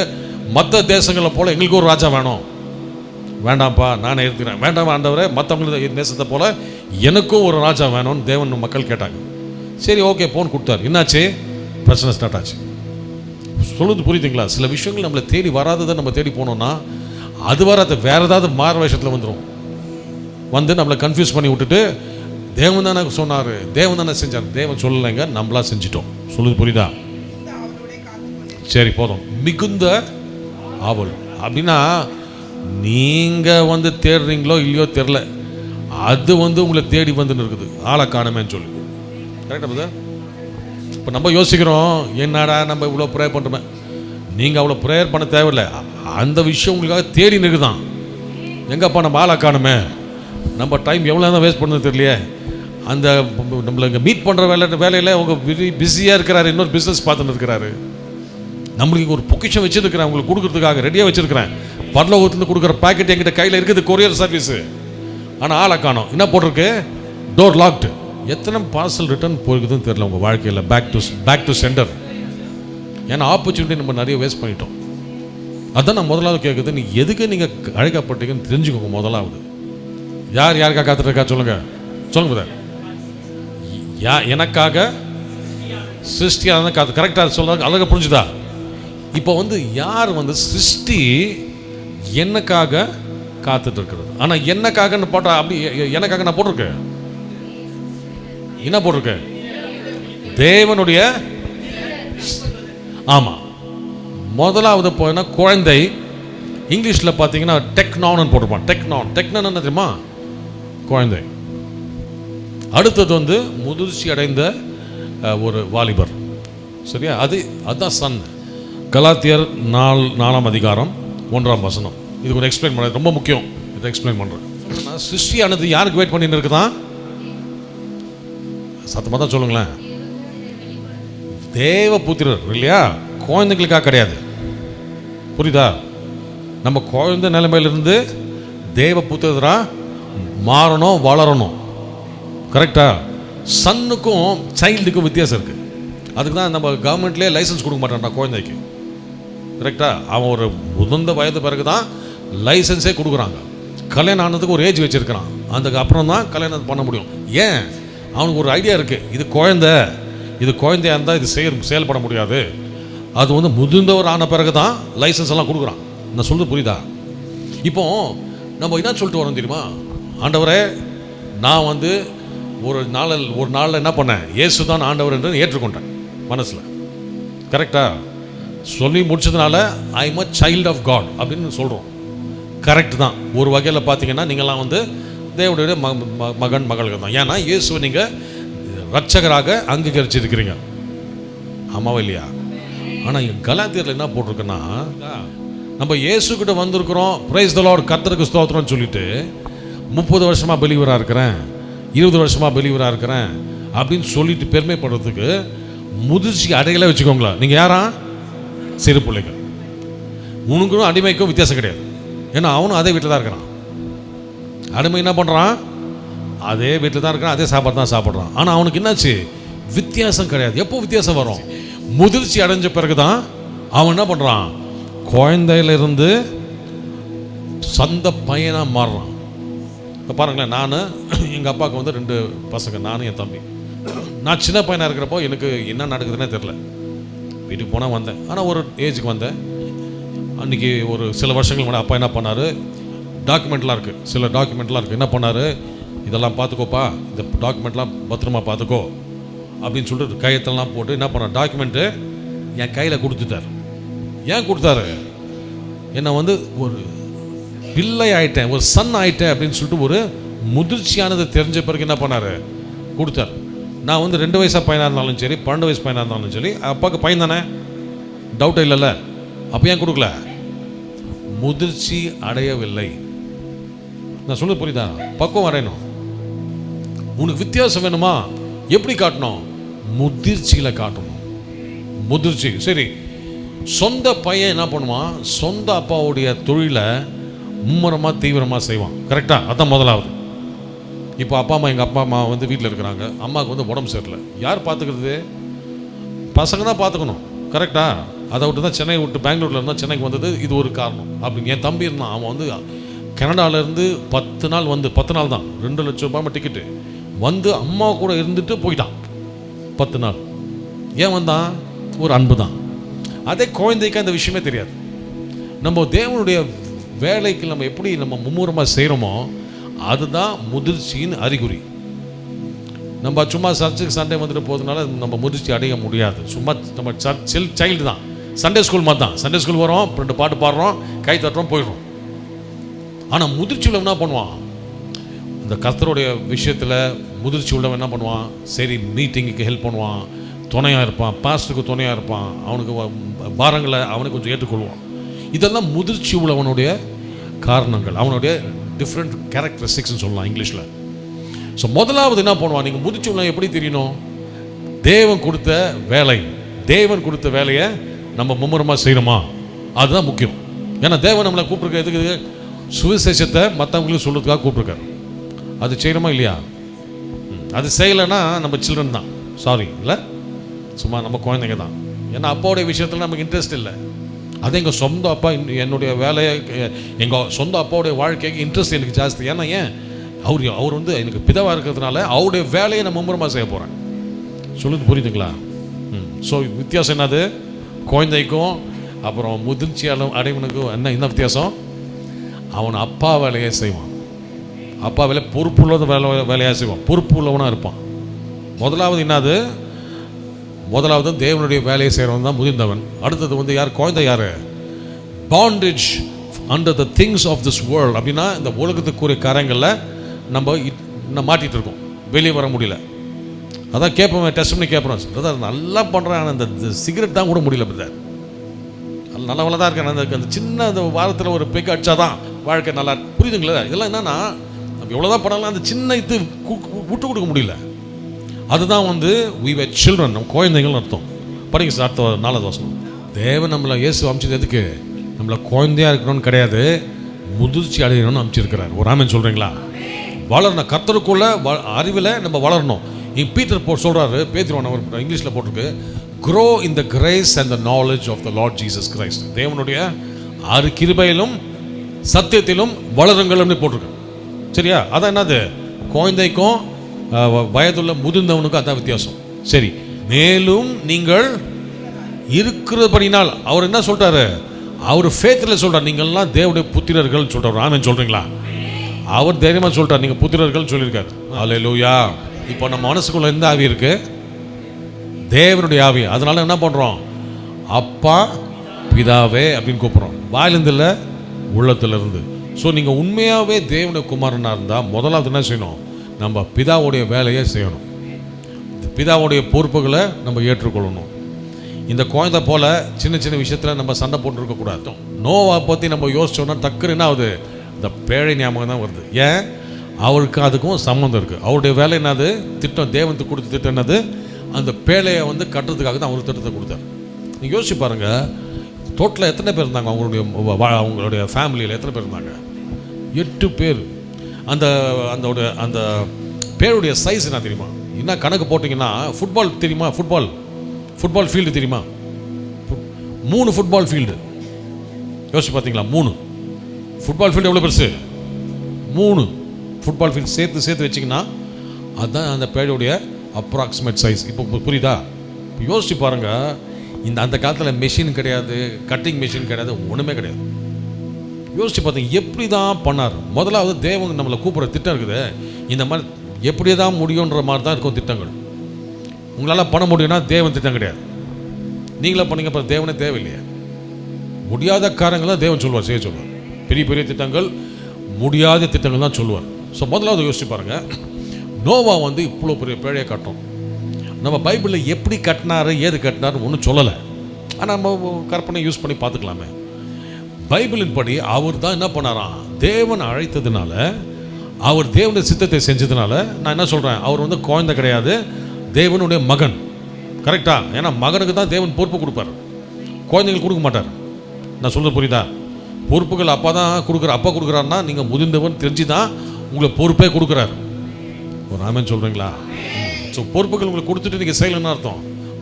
மற்ற தேசங்களை போல் எங்களுக்கு ஒரு ராஜா வேணும். வேண்டாம்ப்பா நானே இருக்கிறேன். வேண்டாம் ஆண்டவரே மற்றவங்களுக்கு தேசத்தை போல் எனக்கும் ஒரு ராஜா வேணும்னு தேவன் மக்கள் கேட்டாங்க. சரி ஓகே போன் கொடுத்தாரு. என்னாச்சு? பிரச்சனை ஸ்டார்ட் ஆச்சு. சொல்லுது புரியுதுங்களா? சில விஷயங்கள் நம்மளை தேடி வராததை நம்ம தேடி போனோம்னா அது வராது வேறு ஏதாவது மாற வேஷத்தில் வந்துடும் வந்து நம்மளை கன்ஃபியூஸ் பண்ணி விட்டுட்டு தேவன் தானே சொன்னார் தேவன் தானே செஞ்சார். தேவன் சொல்லலைங்க நம்மளா செஞ்சிட்டோம். சொல்லுது புரியுதா? சரி போதும். மிகுந்த ஆவல். அப்படின்னா நீங்கள் வந்து தேடுறீங்களோ இல்லையோ தெரில அது வந்து உங்களை தேடி வந்துன்னு இருக்குது ஆளை காணுமேன்னு சொல்லி. கரெக்டாக பதர் இப்போ நம்ம யோசிக்கிறோம் என்னடா நம்ம இவ்வளோ ப்ரேயர் பண்ணுறோமே நீங்கள் அவ்வளோ ப்ரேயர் பண்ண தேவையில்லை. அந்த விஷயம் உங்களுக்காக தேடி நிற்குதான். எங்கப்பா நம்ம ஆளை காணுமே? நம்ம டைம் எவ்வளோ தான் வேஸ்ட் பண்ணது தெரியலையே. அந்த நம்மளை இங்கே மீட் பண்ணுற வேலை வேலையில் அவங்க பிஸியாக இருக்கிறாரு இன்னொரு பிஸ்னஸ் பார்த்துன்னு இருக்கிறாரு. நம்மளுக்கு ஒரு பொக்கிஷம் வச்சுருக்கிறேன் உங்களுக்கு கொடுக்குறதுக்காக ரெடியாக வச்சுருக்கிறேன். பரலோகத்துலேருந்து கொடுக்குற பாக்கெட் என்கிட்ட கையில் இருக்குது கொரியர் சர்வீஸு ஆனால் ஆளை காணும். என்ன போட்டிருக்கு? டோர் லாக்டு எத்தனை பார்சல் ரிட்டர்ன் போயிருக்குதுன்னு தெரில உங்கள் வாழ்க்கையில். Back to back to centre ஏன்னா ஆப்பர்ச்சுனிட்டி நம்ம நிறைய வேஸ்ட் பண்ணிட்டோம். அதான் நான் முதலாவது கேட்குது நீ எதுக்கு நீங்கள் அழைக்கப்பட்டீங்கன்னு தெரிஞ்சுக்கோங்க முதலாவது. யார் யாருக்காக காத்துட்ருக்கா சொல்லுங்கள் சொல்லுங்க சொல்லுங்க யா எனக்காக சிருஷ்டியாக காத்து கரெக்டாக சொல்கிறாங்க அழகாக புரிஞ்சுதா? இப்போ வந்து யார் வந்து சிருஷ்டி என்னக்காக காத்துட்டு இருக்கிறது ஆனால் என்னக்காகன்னு போட்டால் அப்படி எனக்காக நான் போட்டிருக்கேன். என்ன போட்டிருக்கேன்? தேவனுடைய ஆமாம் முதலாவது போயினா குழந்தை இங்கிலீஷில் பார்த்தீங்கன்னா டெக்னான்னு போட்டிருப்பான். டெக்னான் டெக்னான் என்ன தெரியுமா? குழந்தை. அடுத்தது வந்து முதிர்ச்சி அடைந்த ஒரு வாலிபர். சரியா? அது அதுதான் சன். கலாத்தியர் நால் நாலாம் அதிகாரம் ஒன்றாம் வசனம். இது கொஞ்சம் எக்ஸ்பிளைன் பண்ண ரொம்ப முக்கியம். இதை எக்ஸ்பிளைன் பண்ணுறேன் சிருஷ்டியானது யாருக்கு வெயிட் பண்ணின்னு இருக்குதான் சத்தமாக தான் சொல்லுங்களேன். தேவ புத்திரர் இல்லையா? குழந்தைங்களுக்காக கிடையாது. புரியுதா? நம்ம குழந்தை நிலைமையிலிருந்து தேவ புத்திரராக மாறணும் வளரணும். கரெக்டா சன்னுக்கும் சைல்டுக்கும் வித்தியாசம் இருக்குது அதுக்கு தான் நம்ம கவர்மெண்ட்லேயே லைசன்ஸ் கொடுக்க மாட்டான்டா குழந்தைக்கு. கரெக்டா அவன் ஒரு முதிர்ந்த வயது பிறகு தான் லைசன்ஸே கொடுக்குறாங்க. கல்யாணம் ஆனதுக்கு ஒரு ஏஜ் வச்சுருக்கிறான். அதுக்கு அப்புறம் தான் கல்யாணம் பண்ண முடியும். ஏன்? அவனுக்கு ஒரு ஐடியா இருக்குது இது குழந்தை. இது குழந்தையாக இருந்தால் இது செயல் செயல்பட முடியாது. அது வந்து முதிர்ந்தவர் ஆன பிறகு தான் லைசன்ஸ் எல்லாம் கொடுக்குறான். நான் சொல்கிறது புரியுதா? இப்போ நம்ம என்ன சொல்லிட்டு வரோம் தெரியுமா? ஆண்டவரே நான் வந்து ஒரு நாளில் ஒரு நாளில் என்ன பண்ணேன்? இயேசு தான் ஆண்டவர் என்று ஏற்றுக்கொண்டேன் மனசில். கரெக்டா சொல்லி முடிச்சதுனால I am a child of God அப்படின்னு சொல்கிறோம் கரெக்ட் தான். ஒரு வகையில் பார்த்தீங்கன்னா நீங்கள்லாம் வந்து தேவனுடைய மகன் மகள்கள் தான். ஏன்னா இயேசுவை நீங்கள் ரட்சகராக அங்கீகரிச்சிருக்கிறீங்க. ஆமாவா இல்லையா? ஆனால் கலாத்தியரில் என்ன போட்டிருக்குன்னா நம்ம இயேசுக்கிட்ட வந்திருக்கிறோம். பிரைஸ் த லார்ட் கர்த்தருக்கு ஸ்தோத்திரம்னு சொல்லிட்டு முப்பது வருஷமாக பெலிவராக இருக்கிறேன். இருபது வருஷமாக பெலிவராக இருக்கிறேன். அப்படின்னு சொல்லிட்டு பெருமைப்படுறதுக்கு முதிர்ச்சி அடையலை வச்சுக்கோங்களேன் நீங்கள் யாரா? சிறு பிள்ளைகள். உனக்கும் அடிமைக்கும் வித்தியாசம் கிடையாது. ஏன்னா அவனும் அதே வீட்டில் தான் இருக்கிறான். அடிமை என்ன பண்ணுறான் அதே வீட்டில் தான் இருக்கிறான் அதே சாப்பாடு தான் சாப்பிட்றான். ஆனால் அவனுக்கு என்னாச்சு? வித்தியாசம் கிடையாது. எப்போ வித்தியாசம் வரும்? முதிர்ச்சி அடைஞ்ச பிறகு தான் அவன் என்ன பண்ணுறான் குழந்தையிலிருந்து சொந்த பையனாக மாறுறான். இப்போ பாருங்களேன் நான் எங்கள் அப்பாவுக்கு வந்து ரெண்டு பசங்க நானும் என் தம்பி. நான் சின்ன பையனாக இருக்கிறப்போ எனக்கு என்ன நடக்குதுன்னே தெரில வீட்டுக்கு போனால் வந்தேன். ஆனால் ஒரு ஏஜுக்கு வந்தேன். அன்றைக்கி ஒரு சில வருஷங்கள் முன்னாடி அப்பா என்ன பண்ணார்? டாக்குமெண்ட்லாம் இருக்குது சில டாக்குமெண்ட்லாம் இருக்குது என்ன பண்ணார்? இதெல்லாம் பார்த்துக்கோப்பா இந்த டாக்குமெண்ட்லாம் பத்திரமா பார்த்துக்கோ அப்படின்னு சொல்லிட்டு கையத்தெல்லாம் போட்டு என்ன பண்ண டாக்குமெண்ட்டு என் கையில் கொடுத்துட்டார். ஏன் கொடுத்தாரு? என்னை வந்து ஒரு பிள்ளை ஆயிட்டேன் ஒரு சன் ஆயிட்டேன் அப்படின்னு சொல்லிட்டு ஒரு முதிர்ச்சியானது தெரிஞ்ச பிறகு என்ன பண்ணாரு? கொடுத்தார். நான் வந்து ரெண்டு வயசாக பையனாக இருந்தாலும் சரி பன்னெண்டு வயசு பையனாக இருந்தாலும் சரி அப்பாவுக்கு பையன் தானே? டவுட் இல்லைல்ல. அப்போ ஏன் கொடுக்கல? முதிர்ச்சி அடையவில்லை. நான் சொல்ல புரியுதா? பக்குவம் வரையணும். உனக்கு வித்தியாசம் வேணுமா? எப்படி காட்டணும்? முதிர்ச்சியில் காட்டணும். முதிர்ச்சி. சரி. சொந்த பையன் என்ன பண்ணுவான்? சொந்த அப்பாவுடைய தொழிலை மும்முரமாக தீவிரமாக செய்வான். கரெக்டாக அதான் முதலாவது. இப்போ அப்பா அம்மா எங்கள் அப்பா அம்மா வந்து வீட்டில் இருக்கிறாங்க. அம்மாவுக்கு வந்து உடம்பு சரியில்லை. யார் பார்த்துக்கிறது? பசங்க தான் பார்த்துக்கணும். கரெக்டாக அதை விட்டு தான் சென்னை விட்டு பெங்களூரில் இருந்தால் சென்னைக்கு வந்தது இது ஒரு காரணம். அப்படின்னு என் தம்பி இருந்தான். அவன் வந்து கனடாவிலேருந்து பத்து நாள் வந்து பத்து நாள் தான். ரெண்டு லட்சம் ரூபாய் டிக்கெட்டு வந்து அம்மா கூட இருந்துட்டு போயிட்டான். பத்து நாள். ஏன் வந்தான்? ஒரு அன்பு தான். அதே குழந்தைக்கு அந்த விஷயமே தெரியாது. நம்ம தேவனுடைய வேலைக்கு நம்ம எப்படி நம்ம மும்முரமாக செய்கிறோமோ அதுதான் முதிர்ச்சியின் அறிகுறி. நம்ம சும்மா சர்ச்சுக்கு சண்டே வந்துட்டு போகிறதுனால நம்ம முதிர்ச்சி அடைய முடியாது. சும்மா நம்ம சர்ச்சில் சைல்டு தான். சண்டே ஸ்கூல் மாதிரி தான். சண்டே ஸ்கூல் வரோம் ரெண்டு பாட்டு பாடுறோம் கை தட்டுறோம் போயிடுறோம். ஆனால் முதிர்ச்சி என்ன பண்ணுவான்? இந்த கர்த்தருடைய விஷயத்தில் முதிர்ச்சி உள்ளவன் என்ன பண்ணுவான்? சரி மீட்டிங்குக்கு ஹெல்ப் பண்ணுவான். துணையாக இருப்பான். பாஸ்டருக்கு துணையாக இருப்பான். அவனுக்கு வ- பாரங்களை அவனுக்கு கொஞ்சம் ஏற்றுக்கொள்வான். இதெல்லாம் முதிர்ச்சி உள்ளவனுடைய காரணங்கள். அவனுடைய டிஃப்ரெண்ட் கேரக்டரிஸ்டிக்ஸ்னு சொல்லலாம் இங்கிலீஷில். ஸோ முதலாவது என்ன பண்ணுவான்? நீங்கள் முதிர்ச்சி உள்ள எப்படி தெரியணும்? தேவன் கொடுத்த வேலை. தேவன் கொடுத்த வேலையை நம்ம மும்முரமாக செய்யணுமா? அதுதான் முக்கியம். ஏன்னா தேவன் நம்மளை கூப்பிட்ருக்க எதுக்கு சுவிசேஷத்தை மற்றவங்களுக்கு சொல்கிறதுக்காக கூப்பிட்ருக்காரு அது செய்யணுமா இல்லையா? அது செய்யலைன்னா நம்ம சில்ட்ரன் தான். சாரி இல்லை? சும்மா நம்ம குழந்தைங்க தான். ஏன்னா அப்பாவுடைய விஷயத்தில் நமக்கு இன்ட்ரெஸ்ட் இல்லை. அது எங்கள் சொந்த அப்பா இன்- என்னுடைய வேலையை எங்கள் சொந்த அப்பாவுடைய வாழ்க்கைக்கு இன்ட்ரெஸ்ட் எனக்கு ஜாஸ்தி. ஏன்னா ஏன்? அவர் அவர் வந்து எனக்கு பிதவாக இருக்கிறதுனால அவருடைய வேலையை நான் மும்முரமாக செய்ய போகிறேன் சொல்லுது புரியுதுங்களா? ம். ஸோ வித்தியாசம் என்னது? குழந்தைக்கும் அப்புறம் முதிர்ச்சி அளவு அடைவனுக்கும் என்ன என்ன வித்தியாசம்? அவன் அப்பா வேலையை செய்வான். அப்பா வேலை பொறுப்புள்ளது வேலை வேலையாக செய்வான். பொறுப்பு உள்ளவனாக இருப்பான். முதலாவது என்னது? முதலாவது தேவனுடைய வேலையை செய்கிறவன் தான் முதிர்ந்தவன். அடுத்தது வந்து யார்? குழந்தை யார்? Bondage under the things of this world அப்படின்னா இந்த உலகத்துக்குரிய காரியங்களில் நம்ம இட்- நம்ம மாட்டிகிட்டு இருக்கோம். வெளியே வர முடியல. அதான் கேட்போம் டெஸ்ட் பண்ணி கேட்போம். பிரதர் நல்லா பண்ணுறான் அந்த சிகரெட் தான் கூட முடியல பிரதர். நல்லவள தான் இருக்கேன். அந்த அந்த சின்ன அந்த வாரத்தில் ஒரு பெக் அடிச்சாதான் வாழ்க்கை நல்லா புரியுதுங்களா? இதெல்லாம் என்னன்னா நம்ம எவ்வளோ தான் பண்ணாலும் அந்த சின்ன இது விட்டு கொடுக்க முடியல. அதுதான் வந்து வி வே சில்ட்ரன் நம்ம குழந்தைங்கள்னு அர்த்தம். படிங்க சார் அடுத்த நாலாவது வசனம். தேவன் நம்மளை இயேசு அமைச்சது எதுக்கு? நம்மளை குழந்தையாக இருக்கணும்னு கிடையாது முதிர்ச்சி அடையணும்னு அமைச்சிருக்கிறார் ஒரு ஆமன் சொல்கிறீங்களா வளரணும். கர்த்தருக்குள்ள வ அறிவில் நம்ம வளரணும். இங்க பீட்டர் போ சொல்கிறாரு பேத்திருவான் அவர் இங்கிலீஷில் போட்டிருக்கு grow in the grace and the knowledge of the Lord Jesus Christ தேவனுடைய ஆறு கிருபையிலும் சத்தியத்திலும் வளருங்களும்னு போட்டிருக்கு. சரியா? அதான் என்னது? குழந்தைக்கும் வயதுள்ள முதிர்ந்தவனுக்கும் அதான் வித்தியாசம். சரி மேலும் நீங்கள் இருக்கிறபடினால் அவர் என்ன சொல்றாரு? அவர் ஃபேத்தில் சொல்கிறார் நீங்கள்லாம் தேவனுடைய புத்திரர்கள் சொல்கிறார் ஆமென் சொல்கிறீங்களா அவர் தைரியமாக சொல்கிறார் நீங்கள் புத்திரர்கள் சொல்லியிருக்காரு. அல்லேலூயா இப்போ நம்ம மனசுக்குள்ளே எந்த ஆவி இருக்கு? தேவனுடைய ஆவி. அதனால என்ன பண்ணுறோம் அப்பா பிதாவே அப்படின்னு கூப்பிட்றோம். வாயிலிருந்து இல்லை இருந்து ஸோ நீங்கள் உண்மையாகவே தேவனுடைய குமாரனா இருந்தால் முதலாவது என்ன செய்யணும்? நம்ம பிதாவுடைய வேலையை செய்யணும். பிதாவுடைய பொறுப்புகளை நம்ம ஏற்றுக்கொள்ளணும். இந்த குழந்தை போல சின்ன சின்ன விஷயத்தில் நம்ம சண்டை போட்டுருக்க கூடாது. பற்றி நம்ம யோசிச்சோன்னா டக்குன்னு என்ன ஆகுது? இந்த பேழை ஞாபகம் தான் வருது. ஏன்? அவருக்கு அதுக்கும் சம்மந்தம் இருக்குது அவருடைய வேலை என்னது? திட்டம் தேவனுக்கு கொடுத்த திட்டம் என்னது? அந்த பேழையை வந்து கட்டுறதுக்காக தான் அவருக்கு திட்டத்தை கொடுத்தார். நீங்கள் யோசிச்சு பாருங்க. டோட்டலாக எத்தனை பேர் இருந்தாங்க? அவங்களுடைய வா- அவங்களுடைய ஃபேமிலியில் எத்தனை பேர் இருந்தாங்க? எட்டு பேர். அந்த அந்த அந்த பேருடைய சைஸ் என்ன தெரியுமா? என்ன கணக்கு போட்டிங்கன்னா ஃபுட்பால் தெரியுமா? ஃபுட்பால் ஃபுட்பால் ஃபீல்டு தெரியுமா? ஃபுட்- மூணு ஃபுட்பால் ஃபீல்டு யோசிச்சு பார்த்தீங்களா மூணு. ஃபுட்பால் ஃபீல்டு எவ்வளோ பெருசு? மூணு. ஃபுட்பால் ஃபீல்டு சேர்த்து சேர்த்து வச்சிங்கன்னா அதுதான் அந்த பேருடைய அப்ராக்சிமேட் சைஸ் இப்போ புரியுதா? இப்போ யோசிச்சு பாருங்கள் இந்த அந்த காலத்தில் மெஷின் கிடையாது கட்டிங் மெஷின் கிடையாது ஒன்றுமே கிடையாது. யோசிச்சு பார்த்தீங்க எப்படி தான் பண்ணார்? முதலாவது தேவன் நம்மளை கூப்பிட்ற திட்டம் இருக்குது. இந்த மாதிரி எப்படி தான் முடியுன்ற மாதிரி தான் இருக்கும் திட்டங்கள். உங்களால் பண்ண முடியும்னா தேவன் திட்டம் கிடையாது. நீங்களே பண்ணீங்க அப்புறம் தேவனே தேவையில்லையே. முடியாத காரங்களாம் தேவன் சொல்லுவார் செய்ய சொல்லுவார் பெரிய பெரிய திட்டங்கள் முடியாத திட்டங்கள் தான் சொல்லுவார் ஸோ முதலாவது யோசிச்சு பாருங்கள் நோவா வந்து இவ்வளோ பெரிய பேழையை கட்டும் நம்ம பைபிளில் எப்படி கட்டினாரு ஏது கட்டினாரு ஒன்றும் சொல்லலை. ஆனால் நம்ம கற்பனை யூஸ் பண்ணி பார்த்துக்கலாமே. பைபிளின் படி அவர் தான் என்ன பண்ணாராம்? தேவன் அழைத்ததுனால அவர் தேவனுடைய சித்தத்தை செஞ்சதுனால நான் என்ன சொல்கிறேன் அவர் வந்து குழந்தை கிடையாது தேவனுடைய மகன். கரெக்டா? ஏன்னா மகனுக்கு தான் தேவன் பொறுப்பு கொடுப்பார். குழந்தைங்களுக்கு கொடுக்க மாட்டார். நான் சொல்கிறது புரியுதா? பொறுப்புகள் அப்பா தான் கொடுக்குற அப்பா கொடுக்குறாருன்னா நீங்கள் முதிர்ந்தவன் தெரிஞ்சு தான் உங்களை பொறுப்பே கொடுக்குறாரு. ஒரு ஆமன் சொல்கிறீங்களா ஸோ பொறுப்புகள் உங்களுக்கு கொடுத்துட்டு நீங்கள் செய்யலன்னு அர்த்தம்.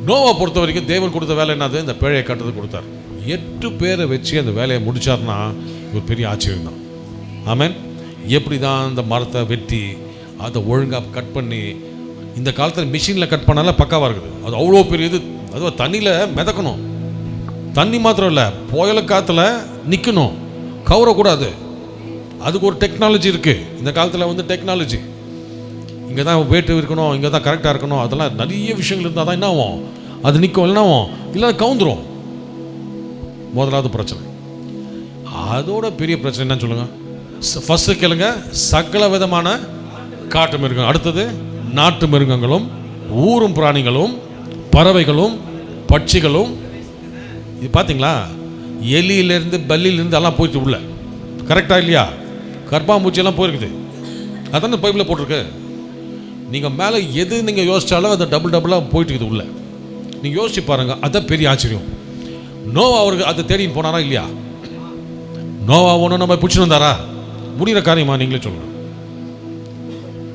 நோவை பொறுத்த வரைக்கும் தேவன் கொடுத்த வேலை என்னது? இந்த பேழையை கட்டுறது கொடுத்தார். எட்டு பேரை வச்சு அந்த வேலையை முடித்தார்னா ஒரு பெரிய ஆச்சரியம் தான். ஆமேன். எப்படி தான் அந்த மரத்தை வெட்டி அதை ஒழுங்காக கட் பண்ணி இந்த காலத்தில் மிஷினில் கட் பண்ணால பக்காவாக இருக்குது. அது அவ்வளோ பெரிய இது. அதுவும் தண்ணியில் மிதக்கணும். தண்ணி மாத்திரம் இல்லை புயல காற்றுல நிற்கணும் கவரக்கூடாது. அதுக்கு ஒரு டெக்னாலஜி இருக்குது இந்த காலத்தில் வந்து டெக்னாலஜி இங்கே தான் வேட்டு இருக்கணும் இங்கே தான் கரெக்டாக இருக்கணும். அதெல்லாம் நிறைய விஷயங்கள் இருந்தால் தான் என்ன ஆகும்? அது நிற்கும் இல்லைன்னா ஆகும்? இல்லை கவுந்துரும். முதலாவது பிரச்சனை. அதோட பெரிய பிரச்சனை என்னன்னு சொல்லுங்கள் ஃபஸ்ட்டு கேளுங்க. சகல விதமான காட்டு மிருகம் அடுத்தது நாட்டு மிருகங்களும் ஊரும் பிராணிகளும் பறவைகளும் பட்சிகளும். இது பார்த்தீங்களா எலியிலேருந்து பல்லியிலேருந்து எல்லாம் போயிட்டு உள்ள. கரெக்டாக இல்லையா? கர்ப்பாம்பூச்சியெல்லாம் போயிருக்குது. அதானே பைப்பில் போட்டிருக்கு. நீங்கள் மேலே எது நீங்கள் யோசித்தாலும் அது டபுள் டபுளாக போயிட்டு இருக்குது உள்ள. நீங்கள் யோசிச்சு பாருங்கள் அதான் பெரிய ஆச்சரியம். நோவா அவருக்கு அதை தேடின்னு போனாரா இல்லையா? நோவா ஒன்று நம்ம பிடிச்சிட்டு வந்தாரா முடிகிற காரியமா நீங்களே சொல்லுங்கள்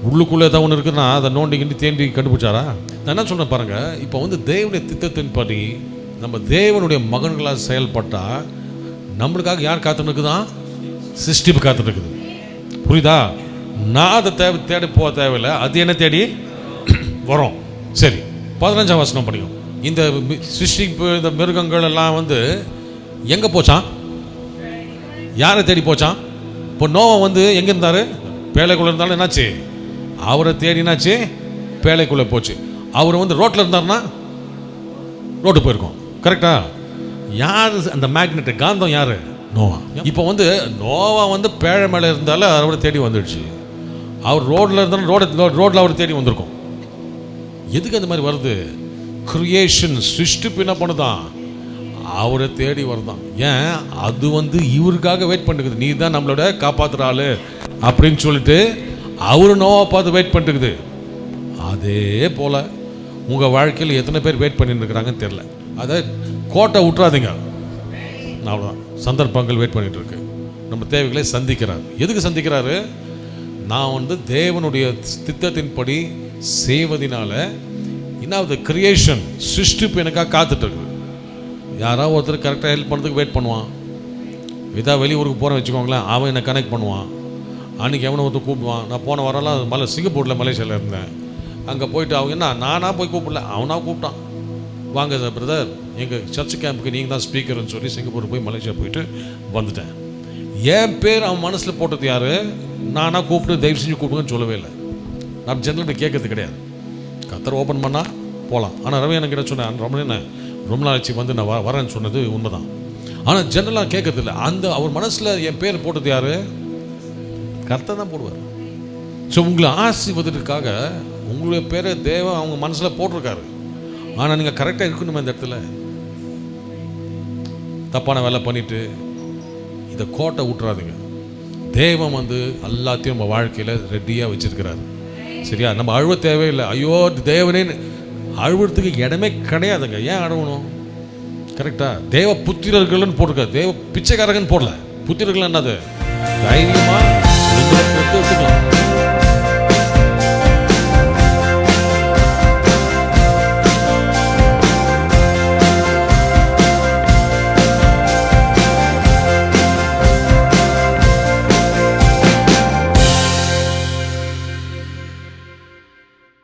உள்ளுக்குள்ளே ஏதாவது ஒன்று இருக்குன்னா அதை நோண்டி கிண்டி தேண்டி கண்டுபிடிச்சாரா? நான் என்ன சொல்கிறேன் பாருங்கள் இப்போ வந்து தேவனுடைய திட்டத்தின்படி நம்ம தேவனுடைய மகன்களாக செயல்பட்டால் நம்மளுக்காக யார் காத்து நிற்குதான் சிஸ்டிப்பு காத்து இருக்குது புரியுதா? நான் அதை தேவை தேடி போக தேவையில்லை. அது என்ன தேடி? வரும். சரி பதினஞ்சாம் வசனம் படிக்கும் இந்த சிருஷ்டிப்பு இந்த மிருகங்கள் எல்லாம் வந்து எங்கே போச்சான் யாரை தேடி போச்சான் இப்போ நோவா வந்து எங்கே இருந்தார்? பேழைக்குள்ளே இருந்தாலும் என்னாச்சு? அவரை தேடினாச்சு பேழைக்குள்ளே போச்சு. அவர் வந்து ரோட்டில் இருந்தார்னா ரோட்டு போயிருக்கோம். கரெக்டா யார் அந்த மேக்னெட் காந்தம் யார்? நோவா. இப்போ வந்து நோவா வந்து பேழை மேலே இருந்தாலும் அவரை தேடி வந்துடுச்சு. அவர் ரோட்டில் இருந்தாலும் ரோட ரோட்டில் அவர் தேடி வந்திருக்கும். எதுக்கு அந்த மாதிரி வருது? கிரியேஷன் சிருஷ்டிப்பு என்ன பண்ணுதான் அவரை தேடி வருதான். ஏன்? அது வந்து இவருக்காக வெயிட் பண்ணுக்குது நீ தான் நம்மளோட காப்பாத்துற அப்படின்னு சொல்லிட்டு அவரு நோவா பார்த்து வெயிட் பண்ணிட்டுக்குது அதே போல் உங்கள் வாழ்க்கையில் எத்தனை பேர் வெயிட் பண்ணிட்டுருக்குறாங்கன்னு தெரில அதை கோட்டை விட்றாதீங்க அவ்வளோதான் சந்தர்ப்பங்கள் வெயிட் பண்ணிகிட்டு இருக்கு. நம்ம தேவைகளை சந்திக்கிறார். எதுக்கு சந்திக்கிறாரு? நான் வந்து தேவனுடைய திட்டத்தின்படி செய்வதனால என்னாவது கிரியேஷன் சிருஷ்டிப்பு எனக்காக காத்துட்டு இருக்குது யாராவது ஒருத்தர் கரெக்டாக ஹெல்ப் பண்ணுறதுக்கு வெயிட் பண்ணுவான். இதாக வெளியூருக்கு போகிறேன் வச்சுக்கோங்களேன் அவன் என்னை கனெக்ட் பண்ணுவான். அன்றைக்கி எவனை ஒருத்தர் கூப்பிடுவான். நான் போன வாரம்லாம் மலை சிங்கப்பூரில் மலேசியாவில் இருந்தேன். அங்கே போயிட்டு அவங்க என்ன நானாக போய் கூப்பிடல அவனாக கூப்பிட்டான். வாங்க பிரதர் எங்கள் சர்ச் கேம்புக்கு நீங்கள் தான் ஸ்பீக்கர்னு சொல்லி சிங்கப்பூர் போய் மலேசியா போயிட்டு வந்துட்டேன். என் பேர் அவன் மனசில் போட்டது யார்? நானாக கூப்பிட்டு தயவு செஞ்சு கூப்பிடுங்கன்னு சொல்லவே இல்லை. நான் ஜெனரல் கேட்கறது கிடையாது. கத்தர் ஓப்பன் பண்ணால் போகலாம் ஆனால் ரவி எனக்கு கிட்ட சொன்னேன் ரொம்ப என்ன ரொம்ப நாளாச்சு வந்து நான் வ வரேன்னு சொன்னது உண்மைதான். ஆனால் ஜென்ரலாக கேட்கறதில்ல அந்த அவர் மனசில் என் பேர் போட்டது யார்? கர்த்தர் தான் போடுவார். ஸோ உங்களை ஆசிர்வதற்காக உங்களுடைய பேரை தேவன் அவங்க மனசில் போட்டிருக்காரு. ஆனால் நீங்கள் கரெக்டாக இருக்கணுமே இந்த இடத்துல? தப்பான வேலை பண்ணிவிட்டு இதை கோட்டை விட்டுறாதீங்க தேவன் வந்து எல்லாத்தையும் நம்ம வாழ்க்கையில் ரெடியாக வச்சுருக்கிறாரு. சரியா? நம்ம அழுவ தேவையில்லை. ஐயோ தேவனே அழுவுறதுக்கு இடமே கிடையாதுங்க. ஏன் அழுவணும்? கரெக்டாக தேவ புத்திரர்கள்னு போட்டிருக்க தேவ பிச்சைக்காரங்கன்னு போடல. புத்திரர்கள் என்னது? தைரியமாக